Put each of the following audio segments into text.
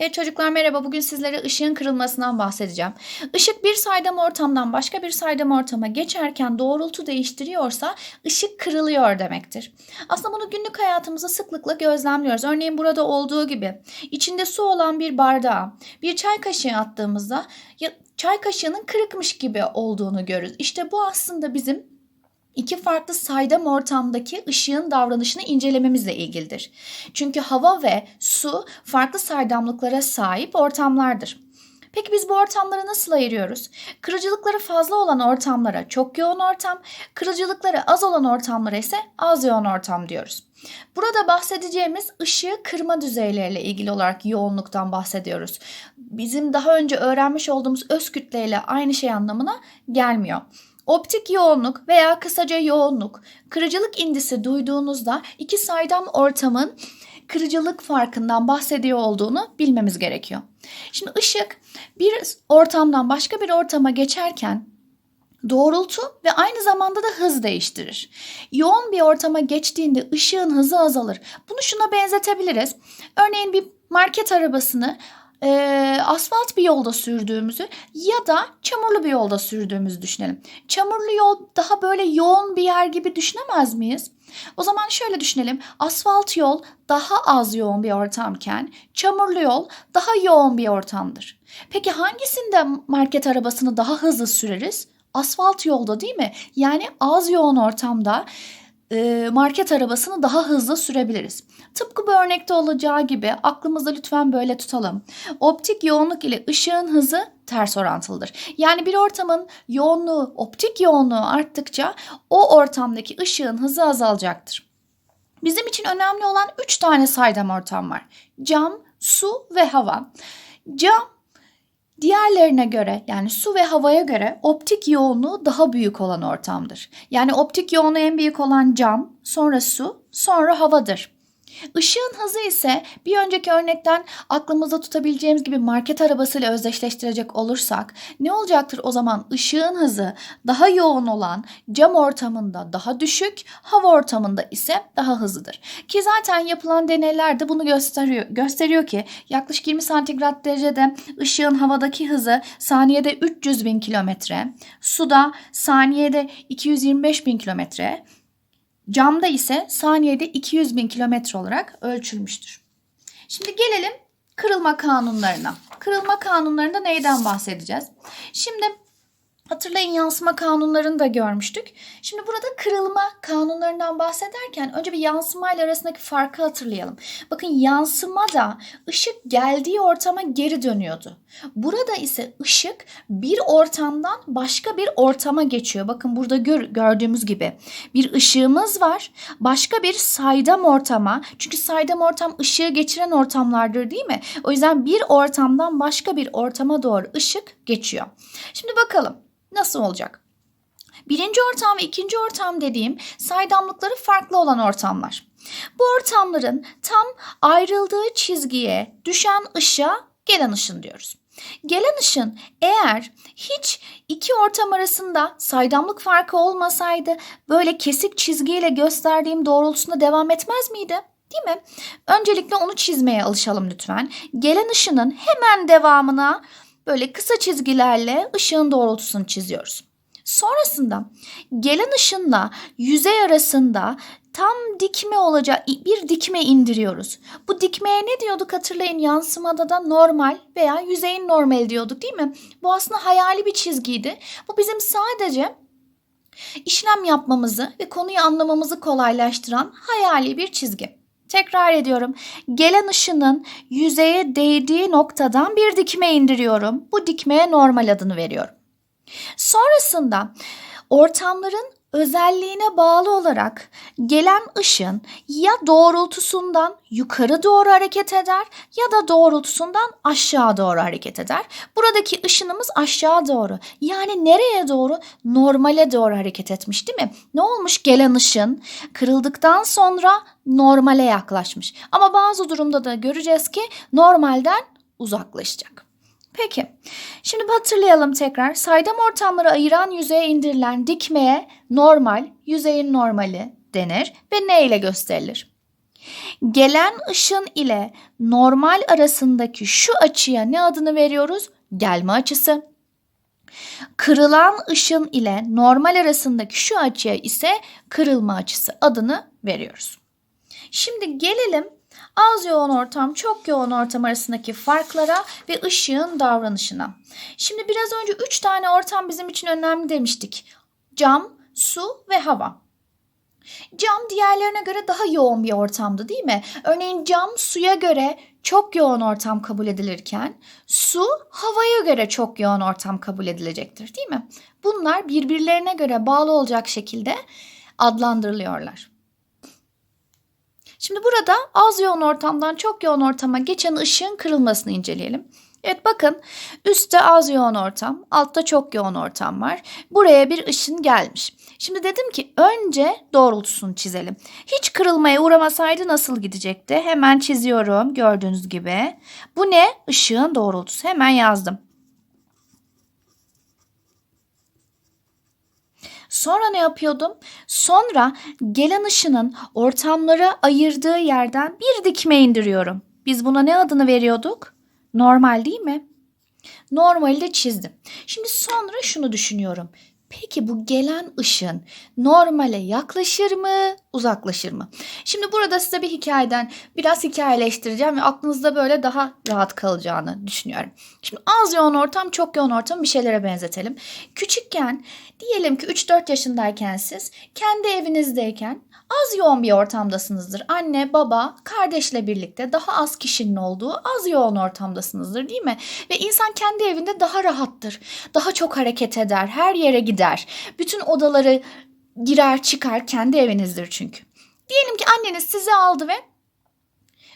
Evet çocuklar merhaba. Bugün sizlere ışığın kırılmasından bahsedeceğim. Işık bir saydam ortamdan başka bir saydam ortama geçerken doğrultu değiştiriyorsa ışık kırılıyor demektir. Aslında bunu günlük hayatımızda sıklıkla gözlemliyoruz. Örneğin burada olduğu gibi içinde su olan bir bardağa bir çay kaşığı attığımızda çay kaşığının kırıkmış gibi olduğunu görürüz. İşte bu aslında bizim iki farklı saydam ortamdaki ışığın davranışını incelememizle ilgilidir. Çünkü hava ve su farklı saydamlıklara sahip ortamlardır. Peki biz bu ortamları nasıl ayırıyoruz? Kırıcılıkları fazla olan ortamlara çok yoğun ortam, kırıcılıkları az olan ortamlara ise az yoğun ortam diyoruz. Burada bahsedeceğimiz ışığı kırma düzeyleriyle ilgili olarak yoğunluktan bahsediyoruz. Bizim daha önce öğrenmiş olduğumuz öz kütleyle aynı şey anlamına gelmiyor. Optik yoğunluk veya kısaca yoğunluk, kırıcılık indisi duyduğunuzda iki saydam ortamın kırıcılık farkından bahsediyor olduğunu bilmemiz gerekiyor. Şimdi ışık bir ortamdan başka bir ortama geçerken doğrultu ve aynı zamanda da hız değiştirir. Yoğun bir ortama geçtiğinde ışığın hızı azalır. Bunu şuna benzetebiliriz. Örneğin bir market arabasını e, asfalt bir yolda sürdüğümüzü ya da çamurlu bir yolda sürdüğümüzü düşünelim. Çamurlu yol daha böyle yoğun bir yer gibi düşünemez miyiz? O zaman şöyle düşünelim. Asfalt yol daha az yoğun bir ortamken çamurlu yol daha yoğun bir ortamdır. Peki hangisinde market arabasını daha hızlı süreriz? Asfalt yolda değil mi? Yani az yoğun ortamda market arabasını daha hızlı sürebiliriz. Tıpkı bu örnekte olacağı gibi aklımızda lütfen böyle tutalım. Optik yoğunluk ile ışığın hızı ters orantılıdır. Yani bir ortamın yoğunluğu, optik yoğunluğu arttıkça o ortamdaki ışığın hızı azalacaktır. Bizim için önemli olan 3 tane saydam ortam var. Cam, su ve hava. Cam diğerlerine göre yani su ve havaya göre optik yoğunluğu daha büyük olan ortamdır. Yani optik yoğunluğu en büyük olan cam, sonra su, sonra havadır. Işığın hızı ise bir önceki örnekten aklımızda tutabileceğimiz gibi market arabasıyla özdeşleştirecek olursak ne olacaktır o zaman ışığın hızı daha yoğun olan cam ortamında daha düşük, hava ortamında ise daha hızlıdır. Ki zaten yapılan deneyler de bunu gösteriyor. Gösteriyor ki yaklaşık 20 santigrat derecede ışığın havadaki hızı saniyede 300 bin kilometre, suda saniyede 225 bin kilometre, Camda ise saniyede 200 bin kilometre olarak ölçülmüştür. Şimdi gelelim kırılma kanunlarına. Kırılma kanunlarında neyden bahsedeceğiz? Şimdi hatırlayın yansıma kanunlarını da görmüştük. Şimdi burada kırılma kanunlarından bahsederken önce bir yansıma ile arasındaki farkı hatırlayalım. Bakın yansımada ışık geldiği ortama geri dönüyordu. Burada ise ışık bir ortamdan başka bir ortama geçiyor. Bakın burada gör, gördüğümüz gibi bir ışığımız var. Başka bir saydam ortama. Çünkü saydam ortam ışığı geçiren ortamlardır değil mi? O yüzden bir ortamdan başka bir ortama doğru ışık geçiyor. Şimdi bakalım nasıl olacak? Birinci ortam ve ikinci ortam dediğim saydamlıkları farklı olan ortamlar. Bu ortamların tam ayrıldığı çizgiye düşen ışığa gelen ışın diyoruz. Gelen ışın eğer hiç iki ortam arasında saydamlık farkı olmasaydı böyle kesik çizgiyle gösterdiğim doğrultusunda devam etmez miydi? Değil mi? Öncelikle onu çizmeye alışalım lütfen. Gelen ışının hemen devamına böyle kısa çizgilerle ışığın doğrultusunu çiziyoruz. Sonrasında gelen ışınla yüzey arasında tam dikme olacak bir dikme indiriyoruz. Bu dikmeye ne diyorduk hatırlayın yansımada da normal veya yüzeyin normal diyorduk değil mi? Bu aslında hayali bir çizgiydi. Bu bizim sadece işlem yapmamızı ve konuyu anlamamızı kolaylaştıran hayali bir çizgi. Tekrar ediyorum. Gelen ışının yüzeye değdiği noktadan bir dikme indiriyorum. Bu dikmeye normal adını veriyorum. Sonrasında ortamların özelliğine bağlı olarak gelen ışın ya doğrultusundan yukarı doğru hareket eder ya da doğrultusundan aşağı doğru hareket eder. Buradaki ışınımız aşağı doğru. Yani nereye doğru? Normale doğru hareket etmiş değil mi? Ne olmuş gelen ışın kırıldıktan sonra normale yaklaşmış. Ama bazı durumda da göreceğiz ki normalden uzaklaşacak. Peki, şimdi hatırlayalım tekrar. Saydam ortamları ayıran yüzeye indirilen dikmeye normal, yüzeyin normali denir ve ne ile gösterilir? Gelen ışın ile normal arasındaki şu açıya ne adını veriyoruz? Gelme açısı. Kırılan ışın ile normal arasındaki şu açıya ise kırılma açısı adını veriyoruz. Şimdi gelelim az yoğun ortam, çok yoğun ortam arasındaki farklara ve ışığın davranışına. Şimdi biraz önce 3 tane ortam bizim için önemli demiştik. Cam, su ve hava. Cam diğerlerine göre daha yoğun bir ortamdı değil mi? Örneğin cam suya göre çok yoğun ortam kabul edilirken su havaya göre çok yoğun ortam kabul edilecektir değil mi? Bunlar birbirlerine göre bağlı olacak şekilde adlandırılıyorlar. Şimdi burada az yoğun ortamdan çok yoğun ortama geçen ışığın kırılmasını inceleyelim. Evet bakın üstte az yoğun ortam, altta çok yoğun ortam var. Buraya bir ışın gelmiş. Şimdi dedim ki önce doğrultusunu çizelim. Hiç kırılmaya uğramasaydı nasıl gidecekti? Hemen çiziyorum gördüğünüz gibi. Bu ne? Işığın doğrultusu. Hemen yazdım. Sonra ne yapıyordum? Sonra gelen ışının ortamları ayırdığı yerden bir dikme indiriyorum. Biz buna ne adını veriyorduk? Normal değil mi? Normali de çizdim. Şimdi sonra şunu düşünüyorum. Peki bu gelen ışın normale yaklaşır mı, uzaklaşır mı? Şimdi burada size bir hikayeden biraz hikayeleştireceğim ve aklınızda böyle daha rahat kalacağını düşünüyorum. Şimdi az yoğun ortam, çok yoğun ortam bir şeylere benzetelim. Küçükken diyelim ki 3-4 yaşındayken siz kendi evinizdeyken az yoğun bir ortamdasınızdır. Anne, baba, kardeşle birlikte daha az kişinin olduğu az yoğun ortamdasınızdır değil mi? Ve insan kendi evinde daha rahattır. Daha çok hareket eder, her yere gider. Bütün odaları girer çıkar kendi evinizdir çünkü. Diyelim ki anneniz sizi aldı ve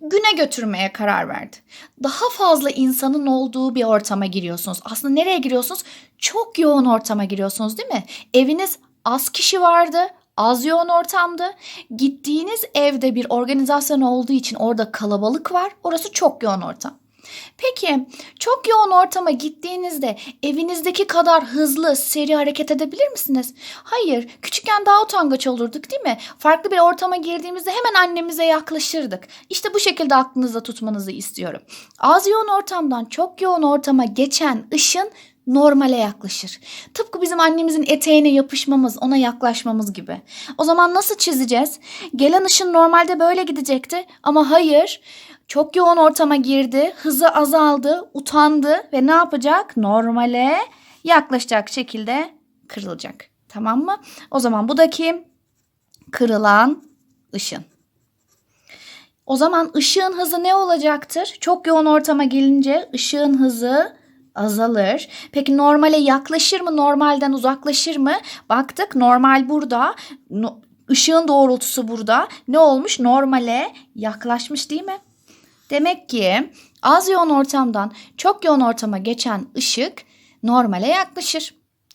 güne götürmeye karar verdi. Daha fazla insanın olduğu bir ortama giriyorsunuz. Aslında nereye giriyorsunuz? Çok yoğun ortama giriyorsunuz değil mi? Eviniz az kişi vardı az yoğun ortamdı. Gittiğiniz evde bir organizasyon olduğu için orada kalabalık var. Orası çok yoğun ortam. Peki çok yoğun ortama gittiğinizde evinizdeki kadar hızlı, seri hareket edebilir misiniz? Hayır. Küçükken daha utangaç olurduk değil mi? Farklı bir ortama girdiğimizde hemen annemize yaklaşırdık. İşte bu şekilde aklınızda tutmanızı istiyorum. Az yoğun ortamdan çok yoğun ortama geçen ışın normale yaklaşır. Tıpkı bizim annemizin eteğine yapışmamız, ona yaklaşmamız gibi. O zaman nasıl çizeceğiz? Gelen ışın normalde böyle gidecekti ama hayır. Çok yoğun ortama girdi, hızı azaldı, utandı ve ne yapacak? Normale yaklaşacak şekilde kırılacak. Tamam mı? O zaman bu da kim? Kırılan ışın. O zaman ışığın hızı ne olacaktır? Çok yoğun ortama gelince ışığın hızı azalır. Peki normale yaklaşır mı? Normalden uzaklaşır mı? Baktık normal burada. No, ışığın doğrultusu burada. Ne olmuş? Normale yaklaşmış değil mi? Demek ki az yoğun ortamdan çok yoğun ortama geçen ışık normale yaklaşır.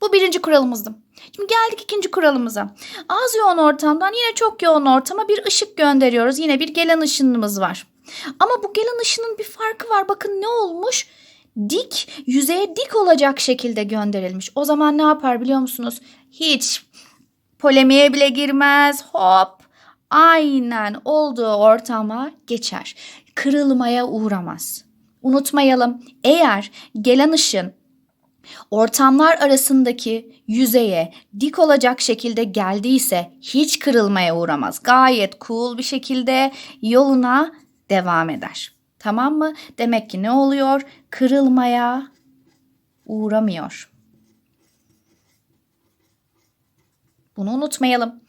Bu birinci kuralımızdı. Şimdi geldik ikinci kuralımıza. Az yoğun ortamdan yine çok yoğun ortama bir ışık gönderiyoruz. Yine bir gelen ışınımız var. Ama bu gelen ışının bir farkı var. Bakın ne olmuş? dik, yüzeye dik olacak şekilde gönderilmiş. O zaman ne yapar biliyor musunuz? Hiç polemiğe bile girmez. Hop aynen olduğu ortama geçer. Kırılmaya uğramaz. Unutmayalım eğer gelen ışın ortamlar arasındaki yüzeye dik olacak şekilde geldiyse hiç kırılmaya uğramaz. Gayet cool bir şekilde yoluna devam eder. Tamam mı? Demek ki ne oluyor? Kırılmaya uğramıyor. Bunu unutmayalım.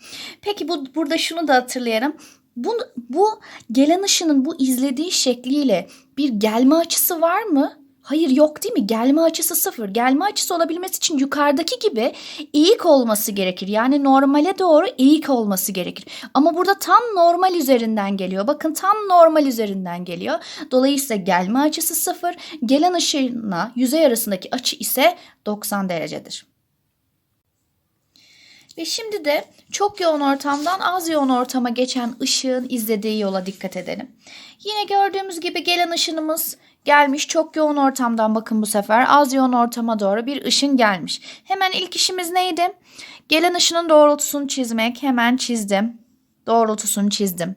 Peki bu burada şunu da hatırlayalım. Bu, bu gelen ışının bu izlediği şekliyle bir gelme açısı var mı? Hayır yok değil mi? Gelme açısı sıfır. Gelme açısı olabilmesi için yukarıdaki gibi eğik olması gerekir. Yani normale doğru eğik olması gerekir. Ama burada tam normal üzerinden geliyor. Bakın tam normal üzerinden geliyor. Dolayısıyla gelme açısı sıfır. Gelen ışığına yüzey arasındaki açı ise 90 derecedir. Ve şimdi de çok yoğun ortamdan az yoğun ortama geçen ışığın izlediği yola dikkat edelim. Yine gördüğümüz gibi gelen ışınımız gelmiş çok yoğun ortamdan bakın bu sefer az yoğun ortama doğru bir ışın gelmiş. Hemen ilk işimiz neydi? Gelen ışının doğrultusunu çizmek. Hemen çizdim. Doğrultusunu çizdim.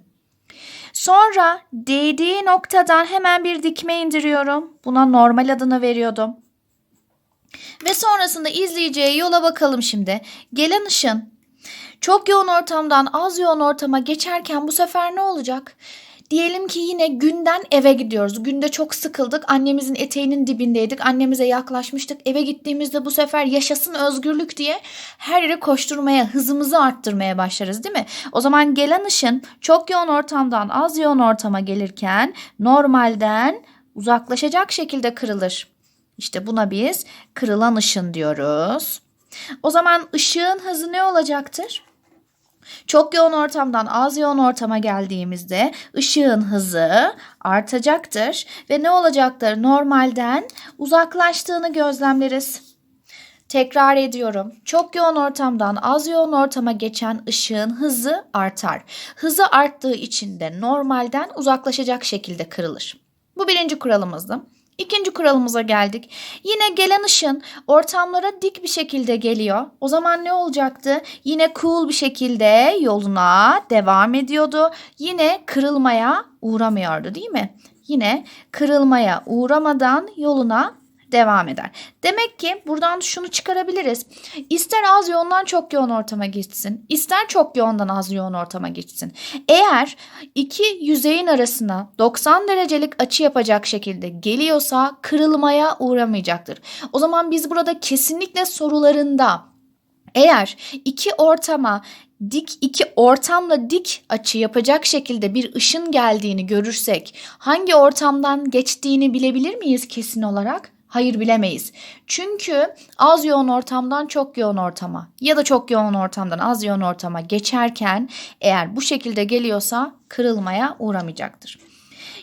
Sonra değdiği noktadan hemen bir dikme indiriyorum. Buna normal adını veriyordum. Ve sonrasında izleyeceği yola bakalım şimdi. Gelen ışın çok yoğun ortamdan az yoğun ortama geçerken bu sefer ne olacak? Diyelim ki yine günden eve gidiyoruz. Günde çok sıkıldık. Annemizin eteğinin dibindeydik. Annemize yaklaşmıştık. Eve gittiğimizde bu sefer yaşasın özgürlük diye her yere koşturmaya, hızımızı arttırmaya başlarız değil mi? O zaman gelen ışın çok yoğun ortamdan az yoğun ortama gelirken normalden uzaklaşacak şekilde kırılır. İşte buna biz kırılan ışın diyoruz. O zaman ışığın hızı ne olacaktır? Çok yoğun ortamdan az yoğun ortama geldiğimizde ışığın hızı artacaktır ve ne olacaktır? Normalden uzaklaştığını gözlemleriz. Tekrar ediyorum. Çok yoğun ortamdan az yoğun ortama geçen ışığın hızı artar. Hızı arttığı için de normalden uzaklaşacak şekilde kırılır. Bu birinci kuralımızdı. İkinci kuralımıza geldik. Yine gelen ışın ortamlara dik bir şekilde geliyor. O zaman ne olacaktı? Yine cool bir şekilde yoluna devam ediyordu. Yine kırılmaya uğramıyordu değil mi? Yine kırılmaya uğramadan yoluna devam eder. Demek ki buradan şunu çıkarabiliriz. İster az yoğundan çok yoğun ortama gitsin, ister çok yoğundan az yoğun ortama gitsin. Eğer iki yüzeyin arasına 90 derecelik açı yapacak şekilde geliyorsa kırılmaya uğramayacaktır. O zaman biz burada kesinlikle sorularında eğer iki ortama dik iki ortamla dik açı yapacak şekilde bir ışın geldiğini görürsek hangi ortamdan geçtiğini bilebilir miyiz kesin olarak? Hayır bilemeyiz. Çünkü az yoğun ortamdan çok yoğun ortama ya da çok yoğun ortamdan az yoğun ortama geçerken eğer bu şekilde geliyorsa kırılmaya uğramayacaktır.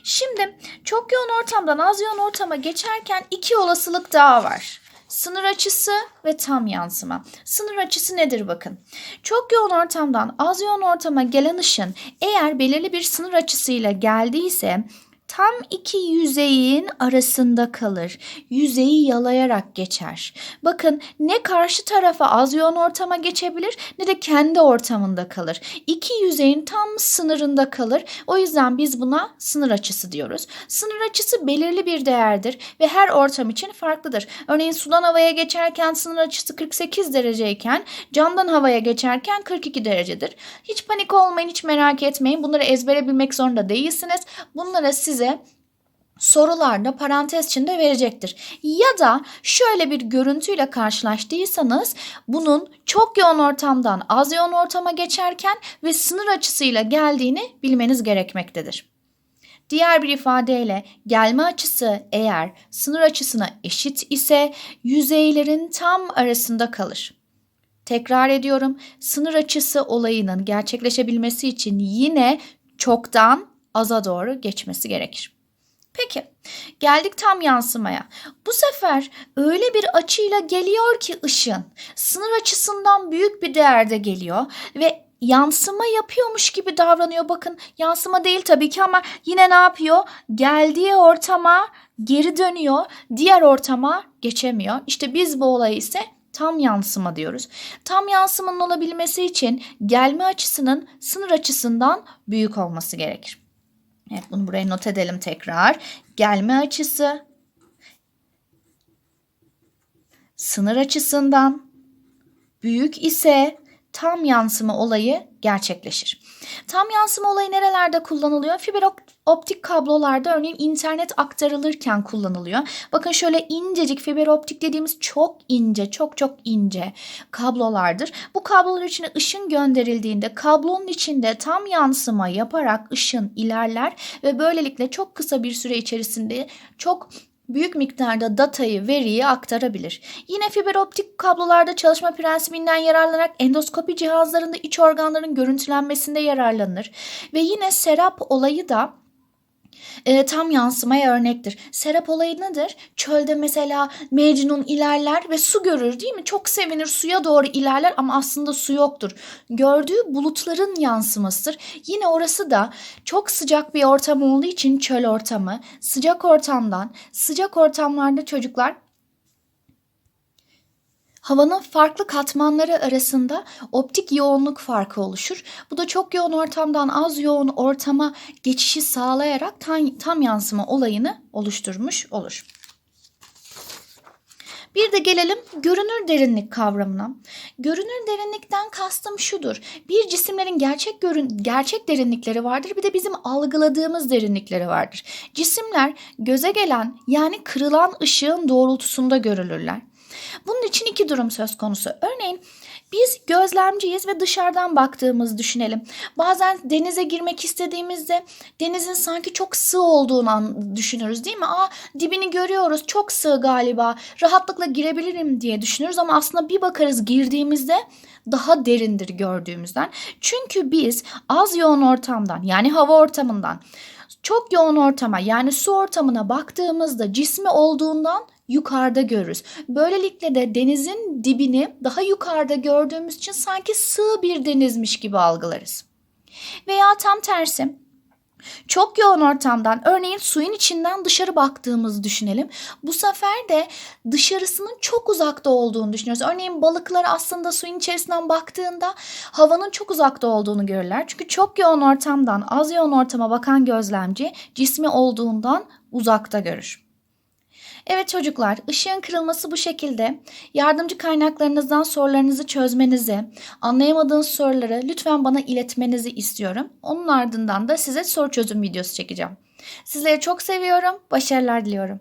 Şimdi çok yoğun ortamdan az yoğun ortama geçerken iki olasılık daha var. Sınır açısı ve tam yansıma. Sınır açısı nedir bakın. Çok yoğun ortamdan az yoğun ortama gelen ışın eğer belirli bir sınır açısıyla geldiyse tam iki yüzeyin arasında kalır. Yüzeyi yalayarak geçer. Bakın ne karşı tarafa az yoğun ortama geçebilir ne de kendi ortamında kalır. İki yüzeyin tam sınırında kalır. O yüzden biz buna sınır açısı diyoruz. Sınır açısı belirli bir değerdir ve her ortam için farklıdır. Örneğin sudan havaya geçerken sınır açısı 48 dereceyken camdan havaya geçerken 42 derecedir. Hiç panik olmayın, hiç merak etmeyin. Bunları ezbere bilmek zorunda değilsiniz. Bunlara size sorularda parantez içinde verecektir. Ya da şöyle bir görüntüyle karşılaştıysanız bunun çok yoğun ortamdan az yoğun ortama geçerken ve sınır açısıyla geldiğini bilmeniz gerekmektedir. Diğer bir ifadeyle gelme açısı eğer sınır açısına eşit ise yüzeylerin tam arasında kalır. Tekrar ediyorum sınır açısı olayının gerçekleşebilmesi için yine çoktan aza doğru geçmesi gerekir. Peki geldik tam yansımaya. Bu sefer öyle bir açıyla geliyor ki ışın sınır açısından büyük bir değerde geliyor ve yansıma yapıyormuş gibi davranıyor. Bakın yansıma değil tabii ki ama yine ne yapıyor? Geldiği ortama geri dönüyor. Diğer ortama geçemiyor. İşte biz bu olayı ise tam yansıma diyoruz. Tam yansımanın olabilmesi için gelme açısının sınır açısından büyük olması gerekir. Evet bunu buraya not edelim tekrar. Gelme açısı sınır açısından büyük ise tam yansıma olayı gerçekleşir. Tam yansıma olayı nerelerde kullanılıyor? Fiber optik kablolarda örneğin internet aktarılırken kullanılıyor. Bakın şöyle incecik fiber optik dediğimiz çok ince, çok çok ince kablolardır. Bu kablolar içine ışın gönderildiğinde kablonun içinde tam yansıma yaparak ışın ilerler ve böylelikle çok kısa bir süre içerisinde çok büyük miktarda datayı, veriyi aktarabilir. Yine fiber optik kablolarda çalışma prensibinden yararlanarak endoskopi cihazlarında iç organların görüntülenmesinde yararlanır. Ve yine serap olayı da e, tam yansımaya örnektir. Serap olayı nedir? Çölde mesela Mecnun ilerler ve su görür değil mi? Çok sevinir suya doğru ilerler ama aslında su yoktur. Gördüğü bulutların yansımasıdır. Yine orası da çok sıcak bir ortam olduğu için çöl ortamı. Sıcak ortamdan, sıcak ortamlarda çocuklar Havanın farklı katmanları arasında optik yoğunluk farkı oluşur. Bu da çok yoğun ortamdan az yoğun ortama geçişi sağlayarak tam, tam yansıma olayını oluşturmuş olur. Bir de gelelim görünür derinlik kavramına. Görünür derinlikten kastım şudur. Bir cisimlerin gerçek görün gerçek derinlikleri vardır, bir de bizim algıladığımız derinlikleri vardır. Cisimler göze gelen yani kırılan ışığın doğrultusunda görülürler. Bunun için iki durum söz konusu. Örneğin biz gözlemciyiz ve dışarıdan baktığımız düşünelim. Bazen denize girmek istediğimizde denizin sanki çok sığ olduğunu düşünürüz değil mi? Aa dibini görüyoruz çok sığ galiba rahatlıkla girebilirim diye düşünürüz ama aslında bir bakarız girdiğimizde daha derindir gördüğümüzden. Çünkü biz az yoğun ortamdan yani hava ortamından çok yoğun ortama yani su ortamına baktığımızda cismi olduğundan yukarıda görürüz. Böylelikle de denizin dibini daha yukarıda gördüğümüz için sanki sığ bir denizmiş gibi algılarız. Veya tam tersi. Çok yoğun ortamdan örneğin suyun içinden dışarı baktığımızı düşünelim. Bu sefer de dışarısının çok uzakta olduğunu düşünüyoruz. Örneğin balıklar aslında suyun içerisinden baktığında havanın çok uzakta olduğunu görürler. Çünkü çok yoğun ortamdan az yoğun ortama bakan gözlemci cismi olduğundan uzakta görür. Evet çocuklar, ışığın kırılması bu şekilde. Yardımcı kaynaklarınızdan sorularınızı çözmenizi, anlayamadığınız soruları lütfen bana iletmenizi istiyorum. Onun ardından da size soru çözüm videosu çekeceğim. Sizleri çok seviyorum, başarılar diliyorum.